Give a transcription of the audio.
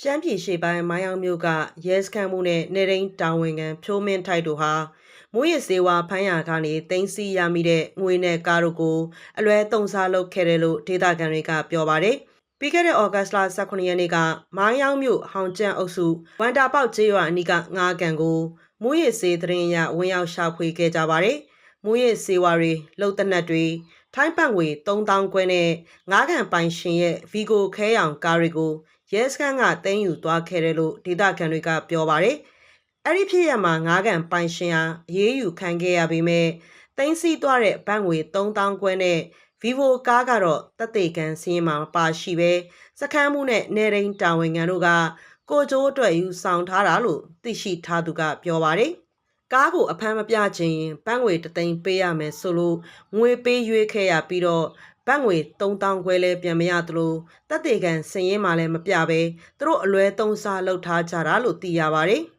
ရှမ်းပြည်ရှေ့ပိုင်းမိုင်းအောင်မြို့ကရဲစခန်းမှုနဲ့နေရင်းတာဝန်ခံဖြိုးမင်းထိုက်တို့ဟာမူရစ်စေဝါဖမ်းရကနေတင်စီရမိတဲ့ငွေနဲ့ကားတို့ကိုအလွဲတုံစားလုပ်ခဲ့တယ်လို့ဒေသခံတွေကပြောပါတယ်။ပြီးခဲ့တဲ့ဩဂတ်စ်လ18ရက်နေ့ကမိုင်းအောင်မြို့ဟောင်ကျန်းအုပ်စုဝန်တာပေါက်ကျေးရွာအနီးကငားကန်ကိုမူရစ်စေတရင်ရဝင်ရောက်ရှာဖွေခဲ့ကြပါတယ်။မူရစ်စေဝါတွေလုံတနက်တွေထိုင်းပန့်ငွေ3000ကျွဲနဲ့ငားကန်ပိုင်ရှင်ရဲ့ဗီဂိုခဲရောင်ကားတွေကို ရဲစခန်းကတင်းယူသွားခဲ့တယ်လို့ဒေသခံတွေကပြောပါတယ်။အဲ့ဒီဖြစ်ရမှာငားကန်ပိုင်ရှင်ဟာအေးအေးယူခံခဲ့ရပေမဲ့တင်းစီသွားတဲ့ဘတ်ငွေ3000ကျွဲနဲ့ Vivo ကားကတော့တက်တေကန်စင်းမှာမပါရှိပဲစခန်းမှုနဲ့နေရင်းတာဝန်ခံတို့ကကိုကျိုးအတွက်ယူဆောင်ထားတာလို့သိရှိထားသူကပြောပါတယ်။ကားကိုအဖမ်းမပြခြင်းရင်ဘတ်ငွေတသိန်းပေးရမယ်ဆိုလို့ငွေပေးရွေးခဲ့ရပြီးတော့ ဘတ်ငွေ3000ခွဲလဲပြန်မရသလိုတက်တေကန်စင်ရင်မှလည်းမပြပဲသူတို့အလွဲသုံးစားလုပ်ထားကြတာလို့သိရပါတယ်။